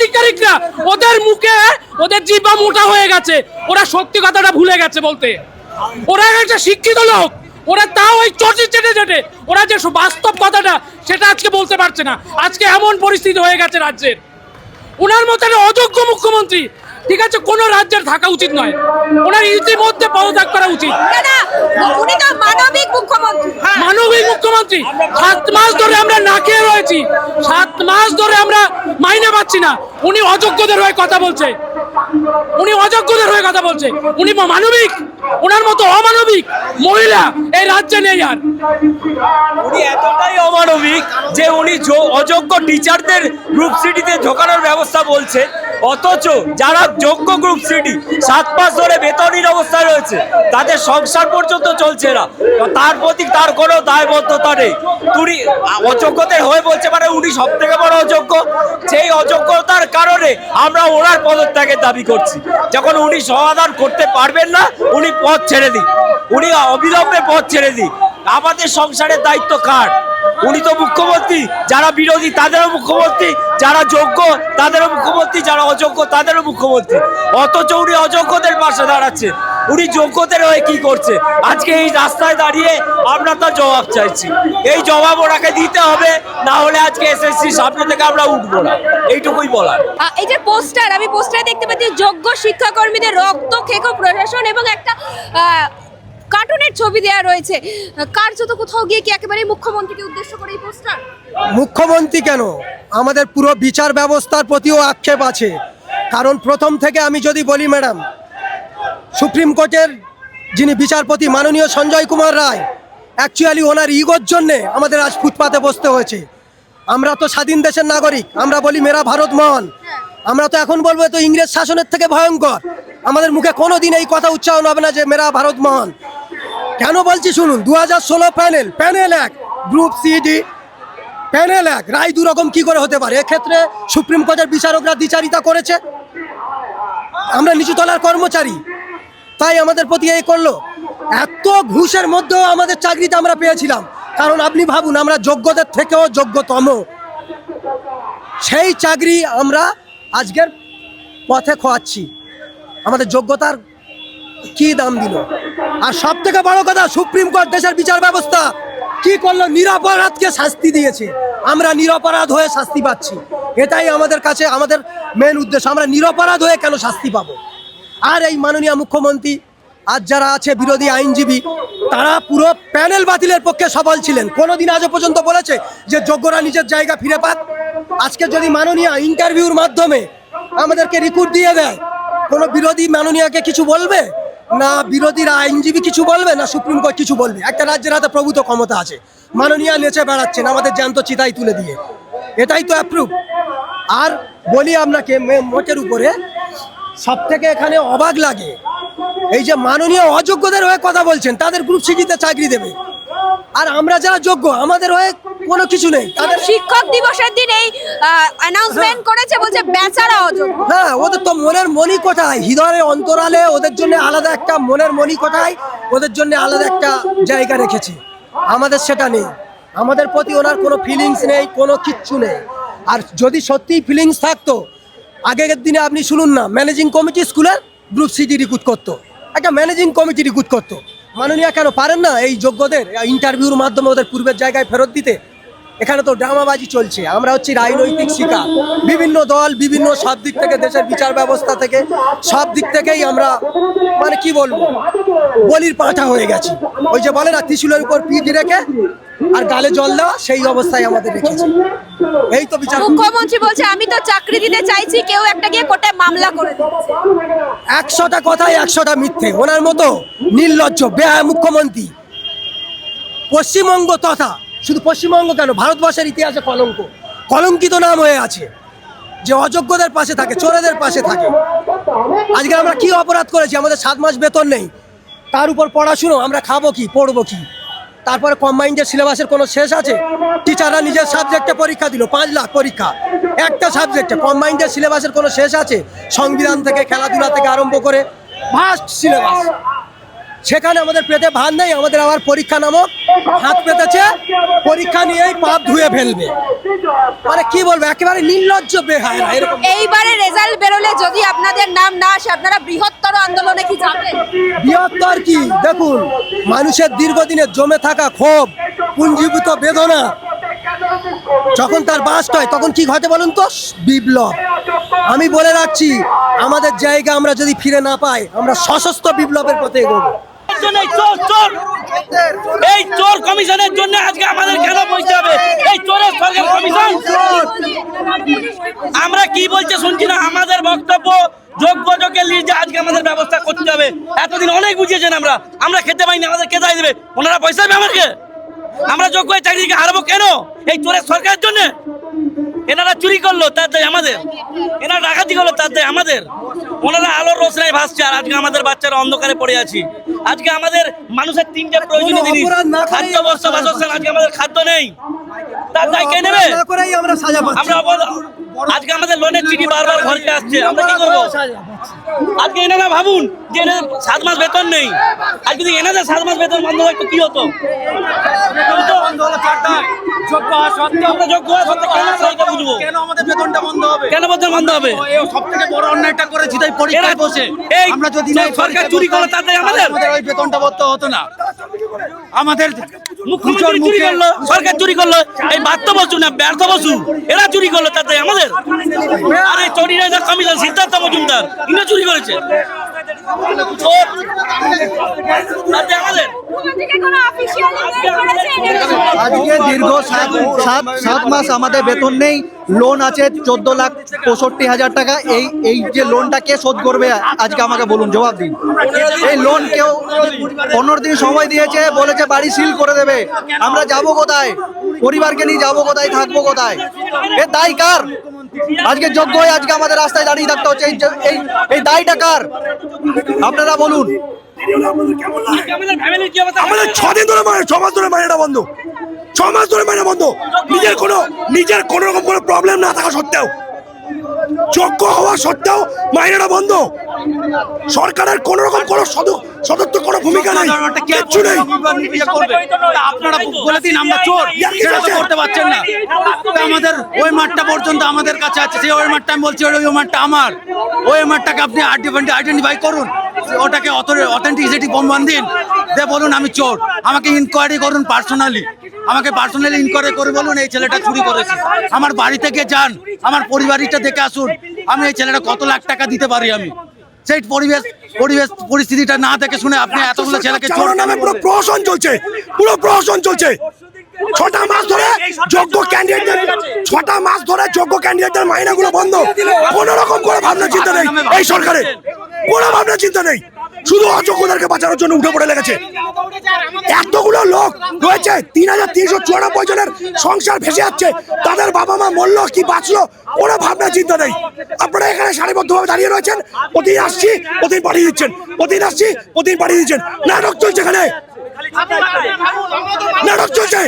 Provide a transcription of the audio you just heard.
আধিকারিকরা ওদের মুখে ওদের জিব্বা মোটা হয়ে গেছে। ওরা সত্যি কথাটা ভুলে গেছে বলতে। ওরা একটা শিক্ষিত লোক। ওরা তাও ওই চটি চেটে চেটে। ওরা যে বাস্তব কথাটা সেটা আজকে বলতে পারছে না। আজকে এমন পরিস্থিতি হয়ে গেছে রাজ্যের। ওনার মতো অযোগ্য মুখ্যমন্ত্রী ঠিক আছে কোনো রাজ্যের থাকা উচিত নয়। ওনার ইতিমধ্যে পদত্যাগ করা উচিত। উনি তো মানবিক মুখ্যমন্ত্রী। মানবিক মুখ্যমন্ত্রী। সাত মাস ধরে আমরা না খেয়ে রয়েছি। সাত মাস ধরে আমরা মাইনে পাচ্ছি না। উনি অযোগ্যদের হয়ে কথা বলছে। উনি অযোগ্যদের হয়ে কথা বলছে। উনি মানবিক। ওনার মতো অমানবিক মহিলা এই রাজ্যে নেই আর। উনি এতটাই অমানবিক যে উনি অযোগ্য টিচারদের গ্রুপ সিটিতে ঢোকানোর ব্যবস্থা বলছে। অথচ যারা যোগ্য গ্রুপ সিটি সাত মাস ধরে বেতনহীন অবস্থায় রয়েছে, তাদের সংসার পর্যন্ত চলছে না। তার প্রতি তার কোনো দায়বদ্ধতা নেই। উনি অযোগ্যদের হয়ে বলছে মানে উনি সব থেকে বড় অযোগ্য। সেই অযোগ্যতার কারণে আমরা ওনার পদত্যাগের দাবি করছি। যখন উনি সমাধান করতে পারবেন না, উনি পথ ছেড়ে দিন। উনি অবিলম্বে পথ ছেড়ে দিন। আমাদের সংসারের দায়িত্ব কার? উনি তো মুখ্যমন্ত্রী, যারা বিরোধী তাদেরও মুখ্যমন্ত্রী, যারা যোগ্য তাদেরও মুখ্যমন্ত্রী, যারা অযোগ্য তাদেরও মুখ্যমন্ত্রী। অথচ উনি অযোগ্যদের পাশে দাঁড়াচ্ছে। উনি যোগ্যদের হয়ে কি করছে? আজকে এই রাস্তায় দাঁড়িয়ে আমরা তার জবাব চাইছি। এই জবাব ওনাকে দিতে হবে, না হলে আজকে এসএসসি সামনে থেকে আমরা উঠবো না। এইটুকুই বলার। এই যে পোস্টার, আমি পোস্টারে দেখতে পাচ্ছি, যোগ্য শিক্ষাকর্মীদের রক্ত খেকো প্রশাসন এবং একটা কার্টুনের ছবি দেয়া রয়েছে। কার্যত কোথাও গিয়ে কি একেবারে মুখ্যমন্ত্রীকে উদ্দেশ্য করে এই পোস্টার? মুখ্যমন্ত্রী কেন? আমাদের পুরো বিচার ব্যবস্থার প্রতিও আক্ষেপ আছে। কারণ প্রথম থেকে আমি যদি বলি, ম্যাডাম, সুপ্রিম কোর্টের যিনি বিচারপতি মাননীয় সঞ্জয় কুমার রায় অ্যাকচুয়ালি ওনার ইগোর জন্যে আমাদের আজ ফুটপাতে বসতে হয়েছে। আমরা তো স্বাধীন দেশের নাগরিক, আমরা বলি মেরা ভারত মহান। আমরা তো এখন বলব তো ইংরেজ শাসনের থেকে ভয়ঙ্কর। আমাদের মুখে কোনো দিন এই কথা উচ্চারণ হবে না যে মেরা ভারত মহান। কেন বলছি শুনুন দু হাজার ষোলো প্যানেল প্যানেল এক গ্রুপ সিডি প্যানেল এক, রায় দু রকম কি করে হতে পারে? এক্ষেত্রে সুপ্রিম কোর্টের বিচারকরা দ্বিচারিতা করেছে। আমরা নিচুতলার কর্মচারী, তাই আমাদের প্রতি এই করল। এত ঘুষের মধ্যেও আমাদের চাকরিতে আমরা পেয়েছিলাম। কারণ আপনি ভাবুন, আমরা যোগ্যদের থেকেও যোগ্যতম। সেই চাকরি আমরা আজকের পথে খোয়াচ্ছি। আমাদের যোগ্যতার কি দাম দিল? আর সব থেকে বড় কথা, সুপ্রিম কোর্ট দেশের বিচার ব্যবস্থা কি করল? নিরপরাধকে শাস্তি দিয়েছে। আমরা নিরপরাধ হয়ে শাস্তি পাচ্ছি। এটাই আমাদের কাছে, আমাদের মেন উদ্দেশ্য। আমরা নিরপরাধ হয়ে কেন শাস্তি পাবো? আর এই মাননীয় মুখ্যমন্ত্রী আজ যারা আছে বিরোধী আইনজীবী, তারা পুরো প্যানেল বাতিলের পক্ষে সফল ছিলেন। কোনোদিন আজও পর্যন্ত বলেছে যে যোগ্যরা নিজের জায়গা ফিরে পাক। আজকে যদি মাননীয় ইন্টারভিউর মাধ্যমে আমাদেরকে রিক্রুট দিয়ে দেয়, কোনো বিরোধী মাননীয়কে কিছু বলবে? না, বিরোধীরা আইনজীবী কিছু বলবে না, সুপ্রিম কোর্ট কিছু বলবে? একটা রাজ্যের হাতে প্রভূত ক্ষমতা আছে। মাননীয় নেচে বেড়াচ্ছেন, আমাদের জ্যান্ত চিতাই তুলে দিয়ে। এটাই তো অ্যাপ্রুভ আর বলি আপনাকে মোটের উপরে সব থেকে এখানে অবাক লাগে, এই যে মাননীয় অযোগ্যদের হয়ে কথা বলছেন, তাদের গ্রুপ সিজিতে চাকরি দেবে। আর আমরা যারা যোগ্য, আমাদের হয়ে কোনো কিছু নেই। শিক্ষক দিবসের দিন এই অ্যানাউন্সমেন্ট করেছে বলছে বেচারা অযোগ্য। হ্যাঁ ওদের তো মনের মনি কোথায় হৃদয়ের অন্তরালে ওদের জন্য আলাদা একটা মনের মনি কোথায় ওদের জন্য আলাদা একটা জায়গা রেখেছে। আমাদের সেটা নেই। আমাদের প্রতি ওনার কোনো ফিলিংস নেই কোনো কিচ্ছু নেই। আর যদি সত্যিই ফিলিংস থাকতো আগের দিনে আপনি শুনুন না ম্যানেজিং কমিটি স্কুলের গ্রুপ সিটি রিক্রুট করতো। একটা ম্যানেজিং কমিটি রিক্রুট করতো। মাননীয় কেন পারেন না এই যোগ্যদের ইন্টারভিউর মাধ্যমে ওদের পূর্বের জায়গায় ফেরত দিতে? এখানে তো ড্রামাবাজি চলছে। আমরা হচ্ছি রাজনৈতিক শিকার। বিভিন্ন দল বিভিন্ন সব দিক থেকে দেশের বিচার ব্যবস্থা থেকে সব দিক থেকেই আমরা মানে কি বলব বলির পাঁঠা হয়ে গেছি। ওই যে বলে না ত্রিশুলের উপর পিঠ রেখে আর গালে জল দেওয়া সেই অবস্থায় আমাদের রেখেছে। এই তো বিচার মুখ্যমন্ত্রী বলছে আমি তো চাকরি দিতে চাইছি কেউ একটা গিয়ে কোর্টে মামলা করে দিচ্ছে। একশোটা কথায় একশোটা মিথ্যে। ওনার মতো নির্লজ্জ বেহায় মুখ্যমন্ত্রী। পশ্চিমবঙ্গ তথা শুধু পশ্চিমবঙ্গ কেন? ভারতবর্ষের ইতিহাসে কলঙ্ক। কলঙ্কিত নাম হয়ে আছে। যে অযোগ্যদের পাশে থাকে, চোরেদের পাশে থাকে। আজকে আমরা কি অপরাধ করেছি? আমাদের সাত মাস বেতন নেই। তার উপর পড়াশুনো, আমরা খাব কি, পড়ব কি? তারপরে কম্বাইন্ডের সিলেবাসের কোনো শেষ আছে টিচাররা নিজের সাবজেক্টে পরীক্ষা দিল, পাঁচ লাখ পরীক্ষা। একটা সাবজেক্টে কম্বাইন্ডের সিলেবাসের কোনো শেষ আছে, সংবিধান থেকে, খেলাধুলা থেকে আরম্ভ করে ভাস্ট সিলেবাস সেখানে আমাদের পেটে ভাত নেই আমাদের আবার পরীক্ষা নামক হাত পেতেছে। পরীক্ষা নিয়েই পাপ ধুয়ে ফেলবে। মানে কি বলব একেবারে নির্লজ্জ বেহায় এইবারে রেজাল্ট বেরোলে যদি আপনাদের নাম না আসে আপনারা বৃহত্তর আন্দোলনে কি যাবেন? বৃহত্তর কি? দেখুন মানুষের দীর্ঘদিনের জমে থাকা ক্ষোভ পুঞ্জীভূত বেদনা যখন তার বাস্ট হয় তখন কি ঘটে বলুন তো? বিপ্লব। আমি বলে রাখছি আমাদের জায়গা আমরা যদি ফিরে না পাই আমরা সশস্ত্র বিপ্লবের পথে এগোবো। জন্য এই চোর চোর। এই চোর কমিশনের জন্য আজকে আমাদের কেন বলতে হবে। এই চোরের সরকার কমিশন। আমরা কি বলছে শুনছি না? আমাদের বক্তব্য যোগ্য যোগ্যের লিজে আজকে আমাদের ব্যবস্থা করতে হবে। এতদিন অনেক বুঝিয়েছেন আমরা। আমরা খেতে পাইনি, আমাদের কে দায় দেবে? ওনারা পয়সা দেবে আমাদেরকে। আমরা যোগ্য চাকরিকে হারাবো কেন? এই চোরের সরকারের জন্য। এনারা চুরি করল, তার দায় আমাদের। এনারা ডাকাতি করল, তার দায় আমাদের। ওনারা আলোর রোশনায় ভাসছে, আর আজকে আমাদের বাচ্চারা অন্ধকারে পড়ে আছি। আজকে আমাদের মানুষের তিনটা প্রয়োজনীয় জিনিস। খাদ্য বস্ত্র বাসস্থান আজকে আমাদের খাদ্য নেই। তার দায় নেবে? আমরা সাজা পাচ্ছি। আমরা আজকে আমাদের লোনের চিঠি বারবার ঘরকে আসছে। আমরা কি করব? আজকে এনারা ভাবুন যে এনাদের সাত মাস বেতন নেই। আর যদি এনাদের সাত মাস বেতন বন্ধ থাকতো কি হতো? যোগ্য আমরা যোগ্য হওয়া সত্ত্বেও বুঝব? কেন আমাদের বেতনটা বন্ধ হবে? কেন বেতন বন্ধ হবে? সব থেকে বড় অন্যায়টা করেছি তাই পরীক্ষায় এরা- বসে। এই আমরা যদি সব সরকার চুরি করল তার আমাদের বেতনটা বলতে হতো না। আমাদের মুখ্যমন্ত্রী চুরি করল সরকার চুরি করল এই বাধ্য বসু না ব্যর্থ বসু এরা চুরি করল তাতে আমাদের। আরে চুরি না কমিশন সিদ্ধার্থ মজুমদার ইনি চুরি করেছে। আজকে দীর্ঘ সাত সাত মাস আমাদের বেতন নেই। লোন আছে চোদ্দ লাখ পঁয়ষট্টি হাজার টাকা। এই এই যে লোনটা কে শোধ করবে, আজকে আমাকে বলুন, জবাব দিন। এই লোন কেউ পনেরো দিন সময় দিয়েছে, বলেছে বাড়ি সিল করে দেবে। আমরা যাব কোথায়? পরিবারকে নিয়ে যাব কোথায়? থাকব কোথায়? এ দায় কার? আজকে যোগ্য হয়ে আজকে আমাদের রাস্তায় দাঁড়িয়ে থাকতে হচ্ছে। এই এই দায়টা কার? আপনারা বলুন। আমাদের ছদিন ধরে মানে ছ মাস ধরে মাইনেটা বন্ধ। ছ মাস ধরে মাইনে বন্ধ। নিজের কোনো নিজের কোনো রকম কোনো প্রবলেম না থাকা সত্ত্বেও। যোগ্য হওয়া সত্ত্বেও মাইনেটা বন্ধ। সরকারের কোন রকম কোনো সদ- সদস্য কোনো ভূমিকা নেই। কিচ্ছু নেই। আপনারা বলে দিন আমরা চোর। সেটা তো করতে পারছেন না। আমাদের ওই মাঠটা পর্যন্ত আমাদের কাছে আছে। সেই ওই মাঠটা আমি বলছি ওই ওই মাঠটা আমার। ওই মাঠটাকে আপনি আইডেন্টিফাই করুন। ওটাকে অথেন্টিসিটি প্রমাণ দিন। দে বলুন আমি চোর। আমাকে ইনকোয়ারি করুন পার্সোনালি আমাকে পার্সোনালি ইনকোয়ারি করে বলুন এই ছেলেটা চুরি করেছে। আমার বাড়ি থেকে যান আমার পরিবারটা দেখে আসুন। আমি এই ছেলেটা কত লাখ টাকা দিতে পারি আমি? সেই পরিবেশ পরিবেশ পরিস্থিতিটা না দেখে শুনে আপনি এতগুলো ছেলেকে চোর নামে পুরো প্রহসন চলছে পুরো প্রহসন চলছে। ছটা মাস ধরে যোগ্য ক্যান্ডিডেটদের ছটা মাস ধরে যোগ্য ক্যান্ডিডেটদের মাইনাগুলো বন্ধ। কোন রকম করে ভাবনা চিন্তা নেই এই সরকারের। কোনো ভাবনা চিন্তা নেই। শুধু অযোগ্যদেরকে বাঁচানোর জন্য উঠে পড়ে লেগেছে। এতগুলো লোক রয়েছে তিন হাজার তিনশো চুরানব্বই জনের সংসার ভেসে যাচ্ছে তাদের বাবা মা মরলো কি বাঁচলো কোনো ভাবনা চিন্তা নেই আপনারা এখানে সারিবদ্ধভাবে দাঁড়িয়ে রয়েছেন প্রতিদিন আসছি প্রতিদিন পাঠিয়ে দিচ্ছেন প্রতিদিন আসছি প্রতিদিন পাঠিয়ে দিচ্ছেন নাটক চলছে এখানে নাটক চলছে